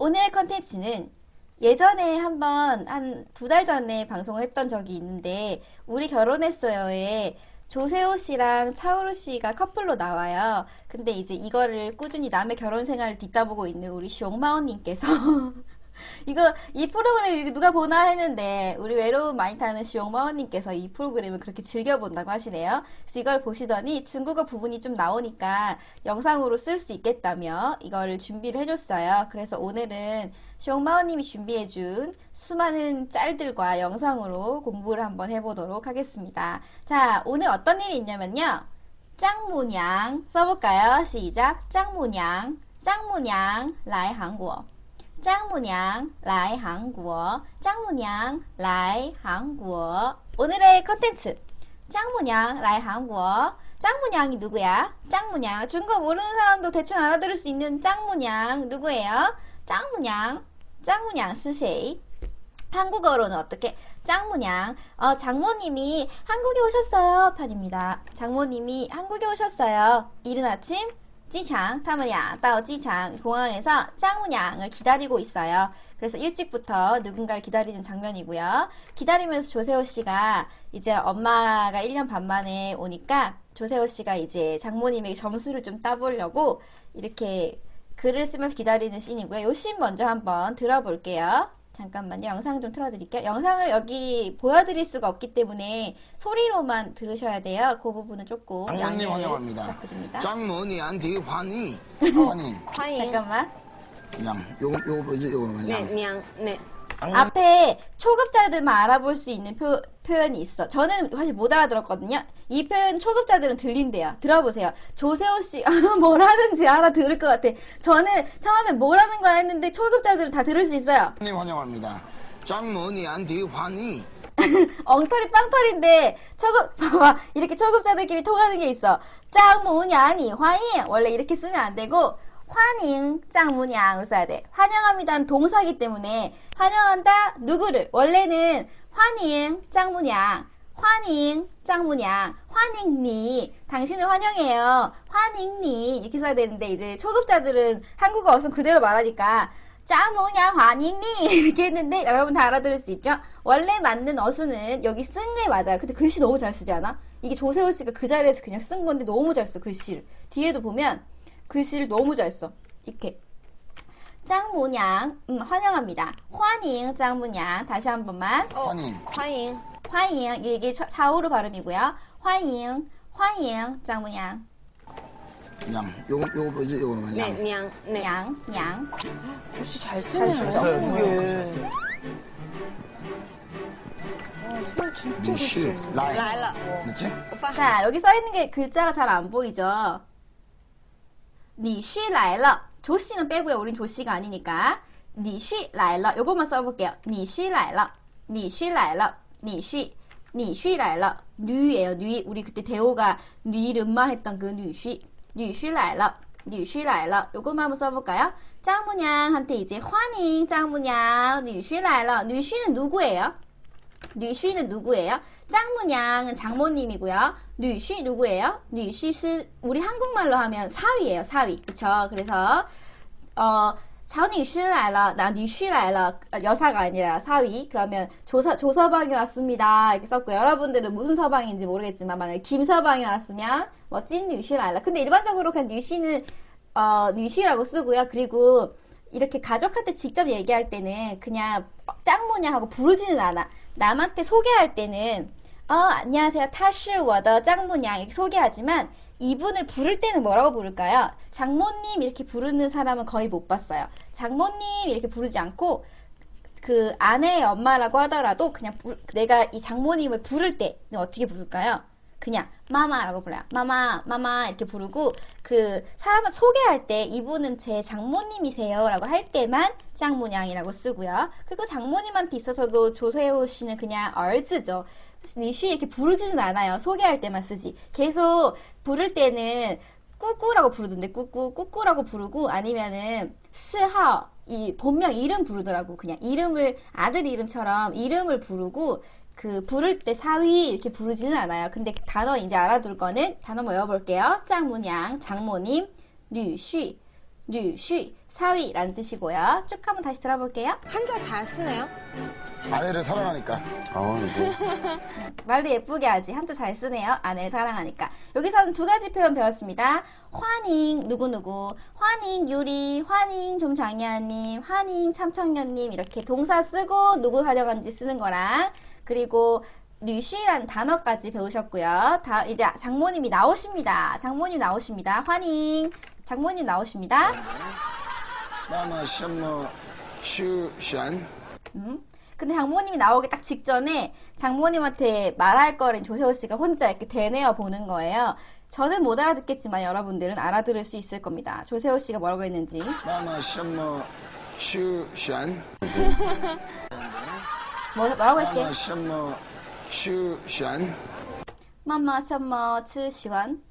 오늘의 컨텐츠는 예전에 한번 한 두 달 전에 방송을 했던 적이 있는데 우리 결혼했어요에 조세호 씨랑 차오루 씨가 커플로 나와요. 근데 이제 이거를 꾸준히 남의 결혼 생활을 뒷다보고 있는 우리 시옹마오님께서 이거 이 프로그램 누가 보나 했는데 우리 외로움 많이 타는 시옹마오님께서 이 프로그램을 그렇게 즐겨본다고 하시네요. 그래서 이걸 보시더니 중국어 부분이 좀 나오니까 영상으로 쓸 수 있겠다며 이거를 준비를 해줬어요. 그래서 오늘은 시옹마오님이 준비해준 수많은 짤들과 영상으로 공부를 한번 해보도록 하겠습니다. 자, 오늘 어떤 일이 있냐면요. 짱무냥 써볼까요? 시작. 짱무냥, 짱무냥, 라이 한국 짱무냥 라이 한국어. 짱무냥 라이 한국어. 오늘의 컨텐츠. 짱무냥 라이 한국어. 짱무냥이 누구야? 짱무냥. 중국 모르는 사람도 대충 알아들을 수 있는 짱무냥 누구예요? 짱무냥. 짱무냥 스세이. 한국어로는 어떻게? 짱무냥. 어, 장모님이 한국에 오셨어요. 편입니다. 장모님이 한국에 오셨어요. 이른 아침? 机场, 타무야, 따오 지창 공항에서 짱무냥을 기다리고 있어요. 그래서 일찍부터 누군가를 기다리는 장면이고요. 기다리면서 조세호 씨가 이제 엄마가 1년 반 만에 오니까 조세호 씨가 이제 장모님에게 점수를 좀 따보려고 이렇게 글을 쓰면서 기다리는 씬이고요. 요 씬 먼저 한번 들어볼게요. 잠깐만요. 영상 좀 틀어드릴게요. 영상을 여기 보여드릴 수가 없기 때문에 소리로만 들으셔야 돼요. 그 부분은 조금 장모님 양해를 환영합니다. 부탁드립니다. 장모님한테 환희. 환희. 잠깐만. 양. 요거 요거 뭐지? 요거는 네, 양. 냥, 네. 앞에 초급자들만 알아볼 수 있는 표, 표현이 있어. 저는 사실 못 알아들었거든요. 이 표현 초급자들은 들린대요. 들어보세요. 조세호 씨 뭐라는지 알아들을 것 같아. 저는 처음에 뭐라는 거야 했는데 초급자들은 다 들을 수 있어요. 장모님 환영합니다. 장모님한테 환희. 엉터리 빵터리인데 초급 봐봐 이렇게 초급자들끼리 통하는 게 있어. 짱무냐니 환영 원래 이렇게 쓰면 안 되고 환영 짱무냥 써야 돼. 환영합니다는 동사기 때문에 환영한다 누구를 원래는 환영 짱무냥 환영 짱무냥 환영니 당신을 환영해요. 환영니 이렇게 써야 되는데 이제 초급자들은 한국어 어순 그대로 말하니까 짱무냐 환영니 이렇게 했는데 여러분 다 알아들을 수 있죠? 원래 맞는 어수는 여기 쓴 게 맞아요. 근데 글씨 너무 잘 쓰지 않아? 이게 조세호 씨가 그 자리에서 그냥 쓴 건데 너무 잘 써 글씨를. 뒤에도 보면 그 글씨를 너무 잘 써. 이렇게. 짱문양, 음, 환영합니다. 환영, 짱문양. 다시 한 번만. 어, 환영. 환영. 환영. 이게 좌우로 발음이고요. 환영, 환영, 짱문양. 양. 요거, 요거 뭐지? 요거 냥. 네, 양. 네. 양, 양. 글씨 잘 쓰네. 잘 쓰네. 진짜 루시 라일라 그렇지? 오빠 자 여기 써 있는 게 글자가 잘 안 보이죠? 니쉬 라일러 조씨는 빼고요. 우린 조씨가 아니니까 니쉬 라일러 요것만 써볼게요. 니쉬 라일러 니쉬 라일러 니쉬 니쉬 라일러 뉘예요. 뉘 우리 그때 대호가 뉘름마 했던 그 뉘쉬 뉘쉬 라일러 뉘쉬 라일러 요것만 한번 써볼까요? 짱무냥한테 이제 환영 짱무냥 뉘쉬 라일러 뉘쉬는 누구예요? 뉘쉬는 누구예요? 짱무냥은 장모님이고요. 뉘쉬 누구예요? 뉘쉬是 우리 한국말로 하면 사위예요. 사위. 그쵸? 그래서 어 차뉘쉬 来了. 나 뉘쉬 来了. 여사가 아니라 사위. 그러면 조사 조서방이 왔습니다. 이렇게 썼고 여러분들은 무슨 서방인지 모르겠지만 만약에 김서방이 왔으면 뭐찐 뉘쉬 来了. 근데 일반적으로 그냥 뉘쉬는 어 뉘쉬라고 쓰고요. 그리고 이렇게 가족한테 직접 얘기할 때는 그냥 짱모냐 하고 부르지는 않아. 남한테 소개할 때는 어, 안녕하세요. 타시 워더 짱모냐 이렇게 소개하지만 이분을 부를 때는 뭐라고 부를까요? 장모님 이렇게 부르는 사람은 거의 못 봤어요. 장모님 이렇게 부르지 않고 그 아내의 엄마라고 하더라도 그냥 부- 내가 이 장모님을 부를 때는 어떻게 부를까요? 그냥 마마라고 불러요. 마마, 마마 이렇게 부르고 그 사람을 소개할 때 이분은 제 장모님이세요라고 할 때만 짱모냥이라고 쓰고요. 그리고 장모님한테 있어서도 조세호 씨는 그냥 얼즈죠. 니쉬 이렇게 부르지는 않아요. 소개할 때만 쓰지. 계속 부를 때는 꾸꾸라고 부르던데 꾸꾸 꾸꾸라고 부르고 아니면은 시하오 이 본명 이름 부르더라고 그냥 이름을 아들 이름처럼 이름을 부르고 그 부를 때 사위 이렇게 부르지는 않아요. 근데 단어 이제 알아둘 거는 단어 뭐 외워볼게요. 짱무냥 장모님, 女婿, 뉴쉬 사위라는 뜻이고요. 쭉 한번 다시 들어볼게요. 한자 잘 쓰네요. 아내를 사랑하니까. 아, 이제. 말도 예쁘게 하지. 한자 잘 쓰네요. 아내를 사랑하니까. 여기서는 두 가지 표현 배웠습니다. 환잉 누구누구, 환잉 유리, 환잉 좀 장애아님, 환잉 참청년님 이렇게 동사 쓰고 누구 하려는지 쓰는 거랑 그리고 류쉬라는 단어까지 배우셨고요. 다 이제 장모님이 나오십니다. 장모님 나오십니다. 환영. 장모님 나오십니다. 마마 셔머 슈샨. 음? 근데 장모님이 나오기 딱 직전에 장모님한테 말할 거를 조세호 씨가 혼자 이렇게 대뇌어 보는 거예요. 저는 못 알아듣겠지만 여러분들은 알아들을 수 있을 겁니다. 조세호 씨가 뭐라고 했는지. 마마 셔머 슈샨. 뭐, 뭐라고 했게? 마마 셔머 추시완 마마 셔머츠시완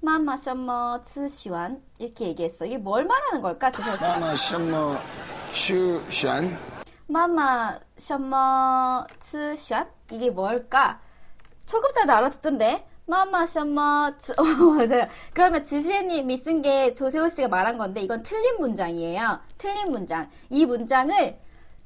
마마 셔머츠시완 이렇게 얘기했어. 이게 뭘 말하는 걸까? 조선씨. 마마 셔머츠시완 마마 셔머 추시완 이게 뭘까? 초급자도 알아듣던데. 마마 셔머 츠 어, 맞아요. 그러면 지시혜님이 쓴 게 조세호 씨가 말한 건데 이건 틀린 문장이에요. 틀린 문장. 이 문장을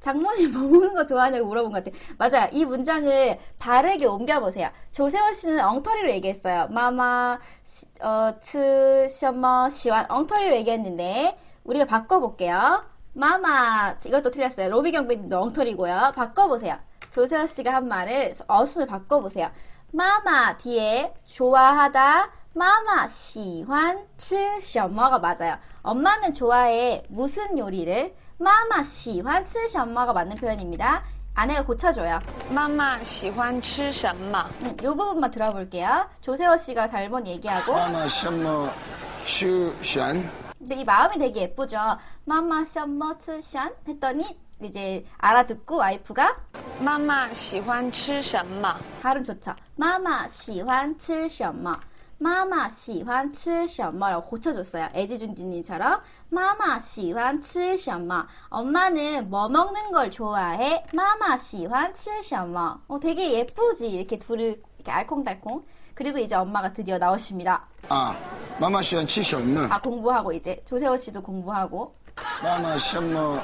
장모님 뭐 먹는 거 좋아하냐고 물어본 것 같아요. 맞아요. 이 문장을 바르게 옮겨보세요. 조세호 씨는 엉터리로 얘기했어요. 마마, 시- 어, 츠, 셔머, 시완. 엉터리로 얘기했는데, 우리가 바꿔볼게요. 마마, 이것도 틀렸어요. 로비 경비님도 엉터리고요. 바꿔보세요. 조세호 씨가 한 말을 어순을 바꿔보세요. 마마 뒤에 좋아하다, 마마 시환 칠 셔머가 맞아요. 엄마는 좋아해 무슨 요리를? 마마 시환 칠 셔머가 맞는 표현입니다. 아내가 고쳐줘요. 妈妈喜欢吃什么？ 음, 이 부분만 들어볼게요. 조세호 씨가 잘못 얘기하고 那么什么休闲？ 근데 이 마음이 되게 예쁘죠. 마마 셔머 츠샨 했더니 이제 알아듣고 와이프가 妈妈喜欢吃什么？ 발음 좋죠. 마마 시환 칠什么 마마 시환 칠시엄마라고 고쳐줬어요. 애지준지님처럼 마마 시환 칠시엄마 엄마는 뭐 먹는 걸 좋아해? 마마 시환 칠시엄마 어, 되게 예쁘지? 이렇게 둘을 이렇게 알콩달콩 그리고 이제 엄마가 드디어 나오십니다. 아, 마마 시험 치시 없는. 아, 공부하고 이제 조세호 씨도 공부하고. 마마 시험 뭐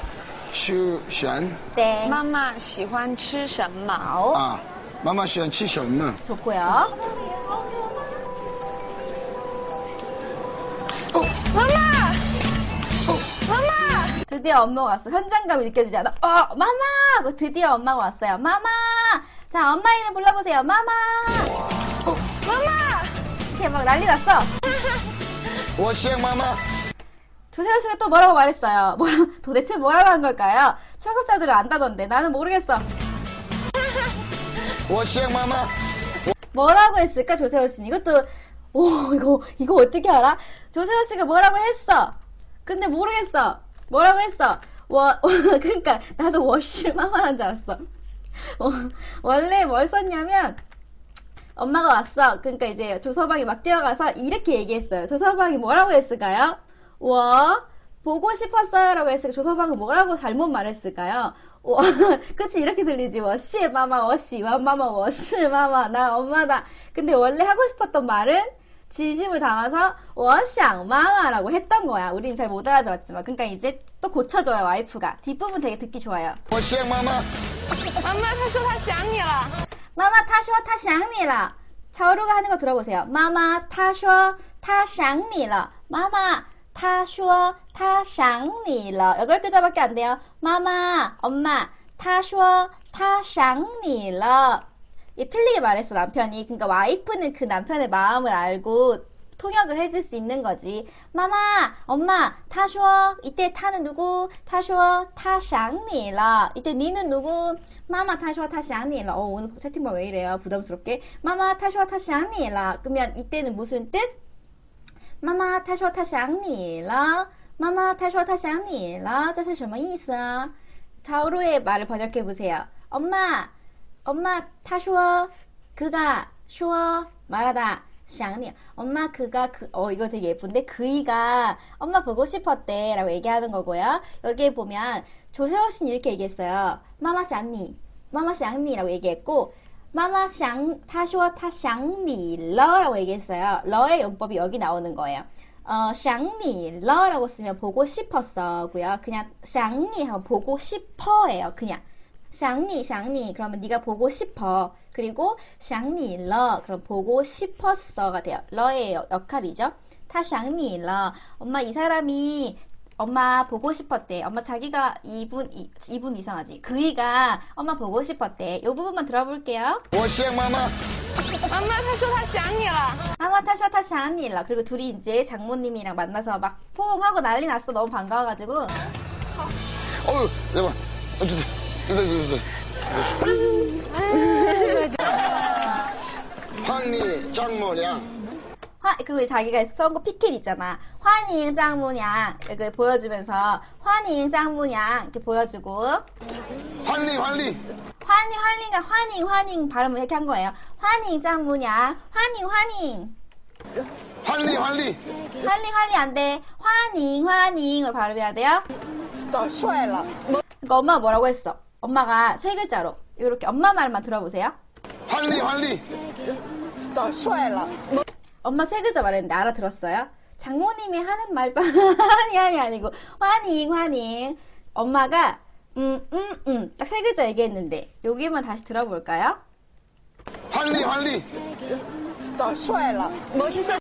슈시안. 네. 마마 시환 치시 엄마. 아, 마마 시험 치시 없는. 좋고요. 드디어 엄마가 왔어. 현장감이 느껴지지 않아? 어, 마마! 하고 드디어 엄마가 왔어요. 마마! 자, 엄마 이름 불러보세요. 마마! 어, 마마! 이렇게 막 난리 났어. 워시행 마마! 두세현 씨가 또 뭐라고 말했어요. 뭐라, 도대체 뭐라고 한 걸까요? 청급자들은 안다던데 나는 모르겠어. 워시행 마마! 뭐라고 했을까 조세호 씨는 이것도 오 이거 이거 어떻게 알아? 조세호 씨가 뭐라고 했어? 근데 모르겠어. 뭐라고 했어. 워, 그니까, 나도 워실마마란 줄 알았어. 어, 원래 뭘 썼냐면, 엄마가 왔어. 그러니까 이제 조서방이 막 뛰어가서 이렇게 얘기했어요. 조서방이 뭐라고 했을까요? 워 보고 싶었어요라고 했으니까 조서방은 뭐라고 잘못 말했을까요? 워 그치 이렇게 들리지. 워시 마마 워시 완마마 워시 마마 나 엄마다. 근데 원래 하고 싶었던 말은 지심을 담아서 워샹 마마라고 했던 거야. 우린 잘 못 알아들었지만. 그러니까 이제 또 고쳐줘요 와이프가. 뒷부분 되게 듣기 좋아요. 워샹 마마. 엄마 타쇼 타샹니라. 마마 타쇼 타샹니라. 자오루가 하는 거 들어보세요. 마마 타쇼 타샹니라. 마마 타쇼 타샹니라. 여덟 글자밖에 안 돼요. 마마 엄마 타쇼 타샹니라. 이 틀리게 말했어 남편이. 그러니까 와이프는 그 남편의 마음을 알고 통역을 해줄 수 있는 거지. 마마, 엄마, 타쇼. 이때 타는 누구? 타쇼, 타샹니라. 이때 니는 누구? 마마, 타쇼, 타샹니라. 어, 오늘 채팅방 왜 이래요? 부담스럽게. 마마, 타쇼, 타샹니라. 그러면 이때는 무슨 뜻? 마마, 타쇼, 타샹니라. 마마, 타쇼, 타샹니라. 这是什么意思啊? 자오루의 말을 번역해 보세요. 엄마, 엄마 타 쉬워 그가 쉬워 말하다. 샹니 엄마 그가 그 어 이거 되게 예쁜데 그이가 엄마 보고 싶었대 라고 얘기하는 거고요. 여기에 보면 조세호 씨는 이렇게 얘기했어요. 마마 샹니 마마 샹니 라고 얘기했고 마마 샹 타쇼 타샹니 러라고 얘기했어요. 러의 용법이 여기 나오는 거예요. 어, 샹니 러라고 쓰면 보고 싶었어고요. 그냥 샹니 하면 보고 싶어예요. 그냥. 샹니 샹니 그러면 네가 보고 싶어. 그리고 샹니 러 그럼 보고 싶었어가 돼요. 러의 역할이죠. 타 샹니 러. 엄마 이 사람이 엄마 보고 싶었대. 엄마 자기가 이분 이, 이분 이상하지. 그이가 엄마 보고 싶었대. 요 부분만 들어볼게요. 오시마마. 엄마 다시 다시 아니라. 엄마 다시 다시 아니라 그리고 둘이 이제 장모님이랑 만나서 막 포옹하고 난리 났어. 너무 반가워가지고. 어우 잠깐 주세요 있어, 있어, 있어. 아. 황리 짱모량. 화, 그 자기가 써온 거 피켓 있잖아. 환희응 장모냥 이렇게 보여주면서 환희응 장모냥 이렇게 보여주고 환리 환리 환희 환리가 환희 환희 발음을 이렇게 한 거예요. 환희 장모냥 환희 환희 환리 환리 환리 환리 안 돼. 환희 환희을 발음해야 돼요. 저, 쉬어야 그러니까 뭐, 엄마가 뭐라고 했어? 엄마가 세 글자로 이렇게 엄마 말만 들어보세요. 황리 황리. 长帅了， 엄마 세 글자 말했는데 알아들었어요? 장모님이 하는 말만 아니 아니 아니고 환잉 환잉 엄마가 음 음 음 딱 세 글자 얘기했는데 여기만 다시 들어볼까요? 황리 황리. 长帅了，멋있어.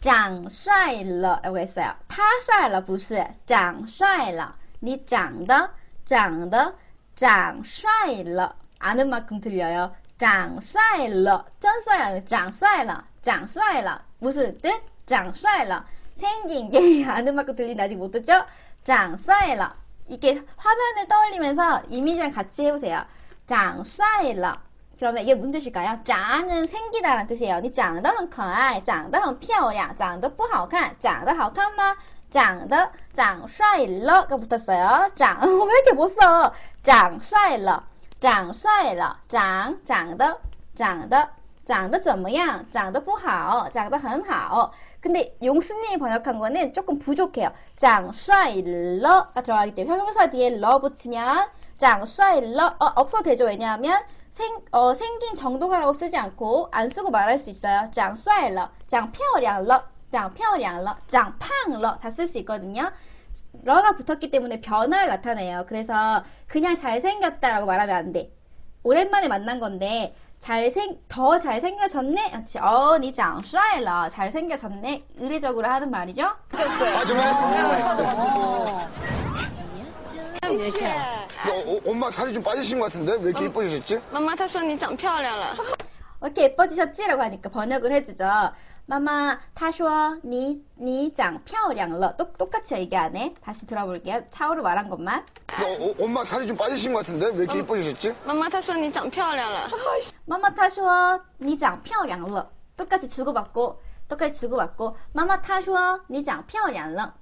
长帅了라고 했어요. 他帅了不是长帅了你长得长得 长帅了 아는 만큼 들려요. 长帅了真帅了长帅了长帅了 무슨 뜻? 长帅了 생긴 게 아는 만큼 들리는데 아직 못 듣죠? 长帅了 이게 화면을 떠올리면서 이미지랑 같이 해보세요. 长帅了 그러면 이게 무슨 뜻일까요? 长은 생기다라는 뜻이에요. 你长得很可爱,长得很漂亮,长得不好看,长得好看吗? 长得长帅了가 붙었어요. 长왜 이렇게 못 써? 长帅了,长帅了,长长得长得长得怎么样?长得不好,长得很好. 근데 용스님이 번역한 거는 조금 부족해요. 长帅了가 들어가기 때문에 형용사 뒤에 러 붙이면 长帅了 어, 없어도 되죠. 왜냐하면 생, 어, 생긴 정도가라고 쓰지 않고 안 쓰고 말할 수 있어요. 长帅了,长漂亮了, 长漂亮了,长胖了 다 쓸 수 있거든요. 러가 붙었기 때문에 변화를 나타내요. 그래서 그냥 잘생겼다라고 말하면 안 돼. 오랜만에 만난 건데 잘생 더 잘생겨졌네. 그렇지. 어, 니长帅了. 잘생겨졌네. 의례적으로 하는 말이죠. 하지마. 谢谢。 너 어, 엄마 살이 좀 빠지신 것 같은데 왜 이렇게 이뻐지셨지? 妈妈，她说你长漂亮了。 왜 이렇게 예뻐지셨지라고 하니까 번역을 해주죠. 마마, 他说你你长漂亮了. 똑 똑같이 얘기 안 해. 다시 들어볼게요. 차오로 말한 것만. 너 어, 엄마 살이 좀 빠지신 것 같은데 왜 이렇게 이뻐지셨지? 妈妈，她说你长漂亮了。 마마, 他说你长漂亮了. 똑같이 주고받고 똑같이 주고받고. 마마, 他说你长漂亮了.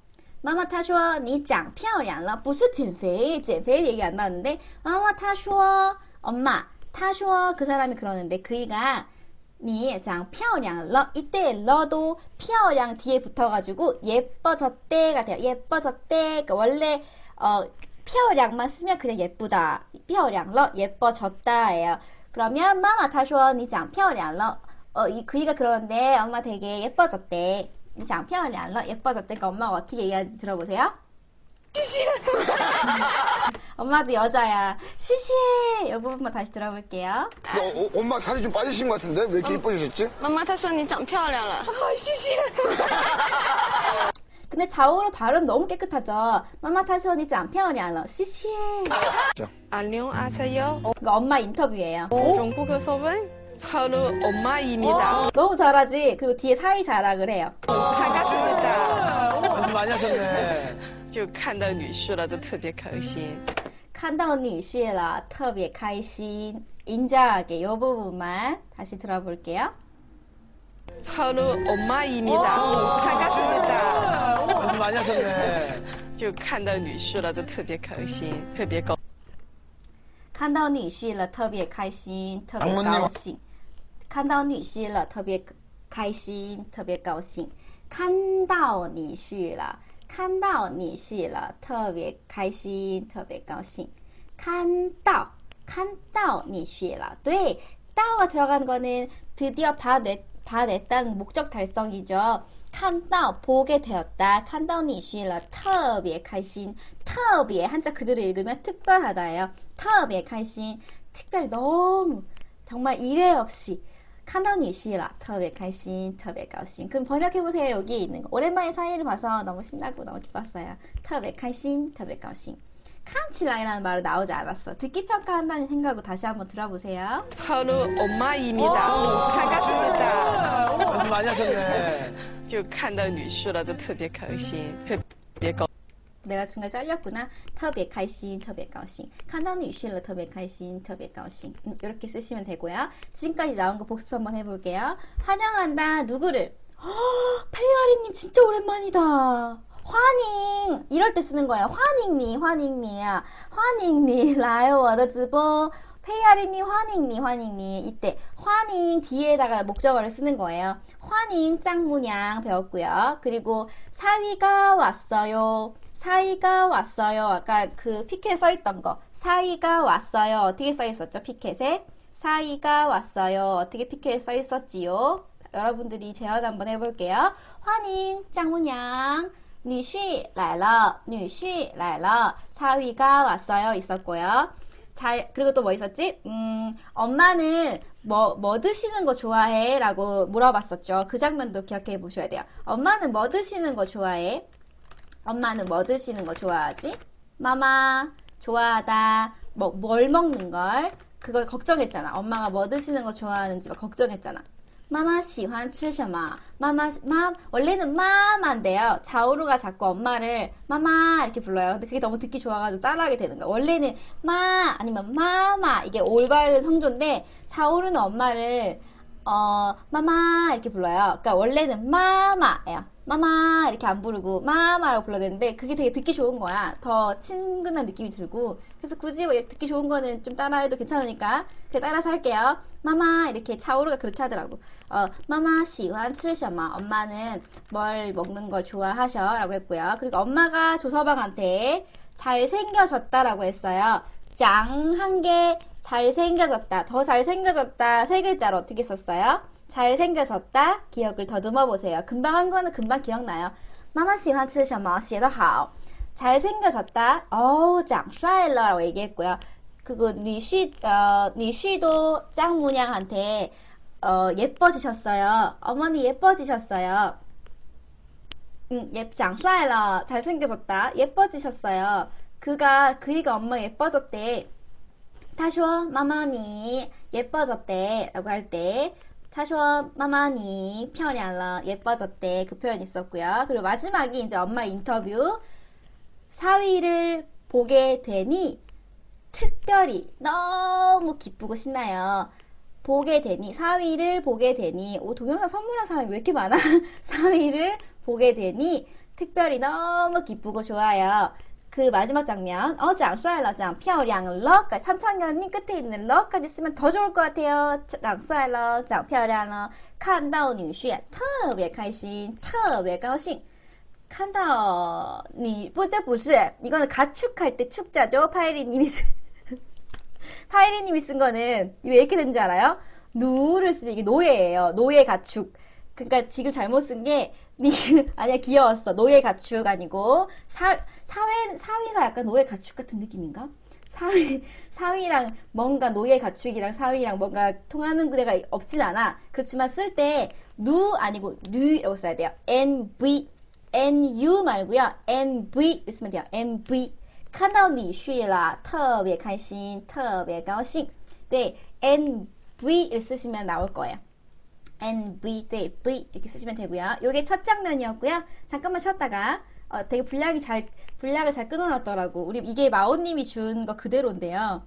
마마, 他说你长漂亮了.不是减肥,减肥 얘기 안 나왔는데. 마마, 他说 엄마, 他说그 사람이 그러는데 그이가 你长漂亮了 이때 러도 漂亮 뒤에 붙어가지고 예뻐졌대가 돼요. 예뻐졌대. 그러니까 원래 어 漂亮만 쓰면 그냥 예쁘다. 漂亮了 예뻐졌다예요. 그러면 마마 他说你长漂亮了 어, 이 그이가 그러는데 엄마 되게 예뻐졌대. 你长漂亮了 예뻐졌대. 그러니까 엄마가 어떻게 얘기하는지 들어보세요. 엄마도 여자야. 시시해. 이 부분만 다시 들어볼게요. 너 어, 엄마 살이 좀 빠지신 것 같은데 왜 이렇게 이뻐지셨지? 妈妈，她说你长漂亮了。 근데 좌우로 발음 너무 깨끗하죠. 마마 타쇼니 짱漂亮了. 시시해. 안녕하세요. 그러니까 엄마 인터뷰예요. 중국어 수업은 차루 엄마입니다. 너무 잘하지. 그리고 뒤에 사이 자랑을 해요. 반갑습니다. 연습 많이 하셨네. 就看到女婿了，就特别开心。看到女婿了,特别开心. 인자하게 이 부분만 다시 들어볼게요. 차루 엄마입니다. 반갑습니다. 연습 많이 하셨네. 就看到女婿了，就特别开心，特别高。看到女婿了,特别开心,特别 장모님. 高兴.看到女婿了,特别开心,特别高兴.看到女婿了, 看到女婿了,特别开心,特别高兴.看到,看到女婿了. 네, 따오가 들어간 거는 드디어 봐냈, 봐냈다는 목적 달성이죠. 看到 보게 되었다. 看到你去了特别开心. 特别 한자 그대로 읽으면 특별하다예요. 特别开心. 특별히 너무 정말 이래 없이 看到你去了特别开心,特别高兴. 그럼 번역해 보세요. 여기에 있는 거. 오랜만에 사이를 봐서 너무 신나고 너무 기뻤어요. 特别开心,特别高兴. 칸치라이라는 말은 나오지 않았어. 듣기 평가한다는 생각으로 다시 한번 들어보세요. 차은우 엄마입니다. 반갑습니다. 어, 연습 많이 하셨네. 就看到女婿了，就特别开心，特别高 내가 중간에 잘렸구나. 特别开心,特别高兴.看到女婿了特别开心,特别高兴. 음, 이렇게 쓰시면 되고요. 지금까지 나온 거 복습 한번 해볼게요. 환영한다. 누구를? 페이아리님 진짜 오랜만이다. 환영 이럴 때 쓰는 거예요. 환영니 환영니야. 환영니 라요 와더 즈보 페이아리님 환영니 환영니 이때 환영 뒤에다가 목적어를 쓰는 거예요. 환영 짱문양 배웠고요. 그리고 사위가 왔어요. 사위가 왔어요. 아까 그 피켓에 써 있던 거. 사위가 왔어요. 어떻게 써 있었죠? 피켓에 사위가 왔어요. 어떻게 피켓에 써 있었지요? 여러분들이 재현 한번 해볼게요. 환영 짱문양 女婿来了,女婿来了, 사위가 왔어요 있었고요. 잘 그리고 또 뭐 있었지? 음, 엄마는 뭐 뭐 드시는 거 좋아해? 라고 물어봤었죠. 그 장면도 기억해 보셔야 돼요. 엄마는 뭐 드시는 거 좋아해? 엄마는 뭐 드시는 거 좋아하지? 마마 좋아하다. 뭐, 뭘 먹는 걸? 그걸 걱정했잖아. 엄마가 뭐 드시는 거 좋아하는지 막 걱정했잖아. 마마 시환 칠셔마. 마마 맘 원래는 마마인데요. 자오루가 자꾸 엄마를 마마 이렇게 불러요. 근데 그게 너무 듣기 좋아가지고 따라하게 되는 거야. 원래는 마 아니면 마마 이게 올바른 성조인데 자오루는 엄마를 어 마마 이렇게 불러요. 그러니까 원래는 마마예요. 마마 이렇게 안 부르고 마마라고 불러야 되는데 그게 되게 듣기 좋은 거야. 더 친근한 느낌이 들고 그래서 굳이 뭐 듣기 좋은 거는 좀 따라해도 괜찮으니까 그냥 따라서 할게요. 마마 이렇게 차오르가 그렇게 하더라고. 어 마마 시환 칠셔마 엄마는 뭘 먹는 걸 좋아하셔라고 했고요. 그리고 엄마가 조서방한테 잘 생겨졌다라고 했어요. 짱 한 개 잘 생겨졌다 더 잘 생겨졌다 세 글자로 어떻게 썼어요? 잘생겨졌다. 기억을 더듬어 보세요. 금방 한 거는 금방 기억나요. 마마 喜欢吃什么?写得好. 잘생겨졌다. 어우, 长帅了. 라고 얘기했고요. 그거, 니쉬, 어, 니쉬도 짱문양한테, 어, 예뻐지셨어요. 어머니 예뻐지셨어요. 응, 예, 长帅了. 잘생겨졌다. 예뻐지셨어요. 그가, 그이가 엄마 예뻐졌대. 他说妈妈你 예뻐졌대 라고 할 때, 他说妈妈你漂亮了 예뻐졌대 그 표현 있었고요. 그리고 마지막이 이제 엄마 인터뷰 사위를 보게 되니 특별히 너무 기쁘고 신나요. 보게 되니 사위를 보게 되니 오 동영상 선물한 사람이 왜 이렇게 많아? 사위를 보게 되니 특별히 너무 기쁘고 좋아요. 그 마지막 장면 어, 长帅了,长漂亮了. 참창연이 끝에 있는 了까지 쓰면 더 좋을 것 같아요. 长帅了,长漂亮了.看到女婿特别开心,特别高兴.看到你不这不是 이거는 가축할 때 축자죠. 파이리님이 쓴 파이리님이 쓴 거는 왜 이렇게 된 줄 알아요? 누를 쓰면 이게 노예예요. 노예 가축. 그러니까 지금 잘못 쓴 게 아니야 귀여웠어. 노예 가축 아니고 사 사회 사위가 약간 노예 가축 같은 느낌인가? 사위 사위랑 뭔가 노예 가축이랑 사위랑 뭔가 통하는 데가 없진 않아. 그렇지만 쓸 때 누 아니고 뉴라고 써야 돼요. nv nu 말고요. nv 쓰면 돼요. nv 看到你去了特别开心特别高兴 네, nv를 쓰시면 나올 거예요. Nv, 네, v 이렇게 쓰시면 되고요. 요게 첫 장면이었고요. 잠깐만 쉬었다가 어, 되게 분량이 잘 분량을 잘 끊어놨더라고. 우리 이게 마오님이 준 거 그대로인데요.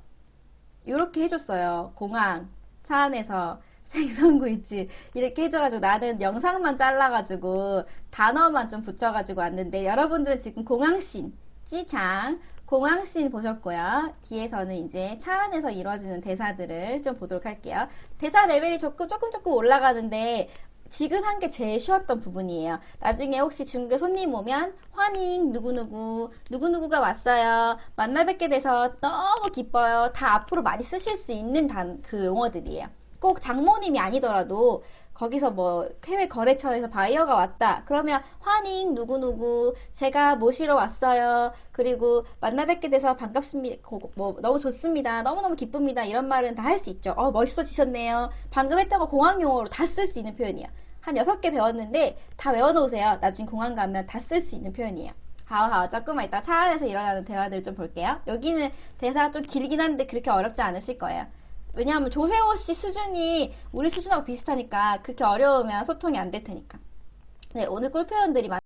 이렇게 해줬어요. 공항 차 안에서 생선구이집 이렇게 해줘가지고 나는 영상만 잘라가지고 단어만 좀 붙여가지고 왔는데 여러분들은 지금 공항씬 찌창 공항씬 보셨고요. 뒤에서는 이제 차 안에서 이루어지는 대사들을 좀 보도록 할게요. 대사 레벨이 조금 조금 조금 올라가는데 지금 한 게 제일 쉬웠던 부분이에요. 나중에 혹시 중국에 손님 오면 환영 누구누구 누구누구가 왔어요. 만나 뵙게 돼서 너무 기뻐요. 다 앞으로 많이 쓰실 수 있는 단, 그 용어들이에요. 꼭 장모님이 아니더라도 거기서 뭐 해외 거래처에서 바이어가 왔다. 그러면 환영 누구누구 제가 모시러 왔어요. 그리고 만나 뵙게 돼서 반갑습니다. 고- 뭐 너무 좋습니다. 너무너무 기쁩니다. 이런 말은 다 할 수 있죠. 어 멋있어지셨네요. 방금 했던 거 공항 용어로 다 쓸 수 있는 표현이야. 한 여섯 개 배웠는데 다 외워 놓으세요. 나중에 공항 가면 다 쓸 수 있는 표현이에요. 하오하오 조금만 이따 차 안에서 일어나는 대화들 좀 볼게요. 여기는 대사가 좀 길긴 한데 그렇게 어렵지 않으실 거예요. 왜냐하면 조세호 씨 수준이 우리 수준하고 비슷하니까 그렇게 어려우면 소통이 안 될 테니까. 네, 오늘 꿀 표현들이 많